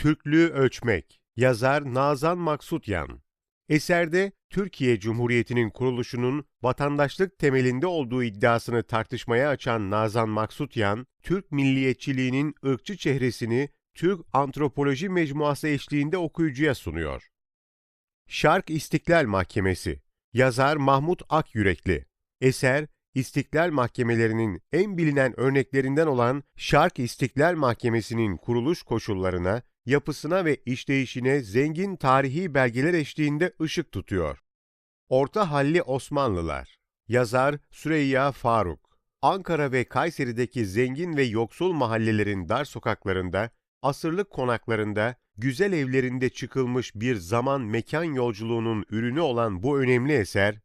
Türklüğü Ölçmek Yazar Nazan Maksutyan Eserde Türkiye Cumhuriyeti'nin kuruluşunun vatandaşlık temelinde olduğu iddiasını tartışmaya açan Nazan Maksutyan, Türk milliyetçiliğinin ırkçı çehresini Türk Antropoloji Mecmuası eşliğinde okuyucuya sunuyor. Şark İstiklal Mahkemesi Yazar Mahmut Akyürekli Eser, İstiklal Mahkemelerinin en bilinen örneklerinden olan Şark İstiklal Mahkemesi'nin kuruluş koşullarına, yapısına ve işleyişine zengin tarihi belgeler eşliğinde ışık tutuyor. Orta Halli Osmanlılar Yazar Süreyya Faruk Ankara ve Kayseri'deki zengin ve yoksul mahallelerin dar sokaklarında, asırlık konaklarında, güzel evlerinde çıkılmış bir zaman mekan yolculuğunun ürünü olan bu önemli eser,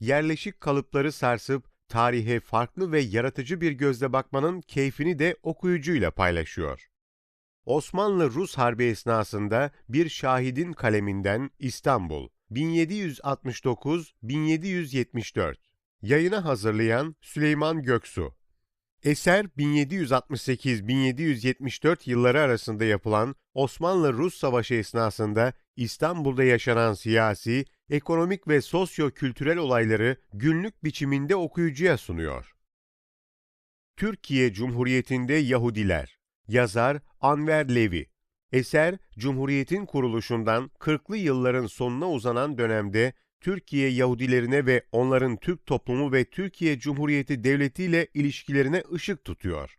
yerleşik kalıpları sarsıp tarihe farklı ve yaratıcı bir gözle bakmanın keyfini de okuyucuyla paylaşıyor. Osmanlı-Rus Harbi esnasında bir şahidin kaleminden İstanbul 1769-1774 Yayına hazırlayan Süleyman Göksu. Eser 1768-1774 yılları arasında yapılan Osmanlı-Rus Savaşı esnasında İstanbul'da yaşanan siyasi, ekonomik ve sosyo-kültürel olayları günlük biçiminde okuyucuya sunuyor. Türkiye Cumhuriyeti'nde Yahudiler Yazar Anver Levi Eser, Cumhuriyet'in kuruluşundan 40'lı yılların sonuna uzanan dönemde Türkiye Yahudilerine ve onların Türk toplumu ve Türkiye Cumhuriyeti Devleti ile ilişkilerine ışık tutuyor.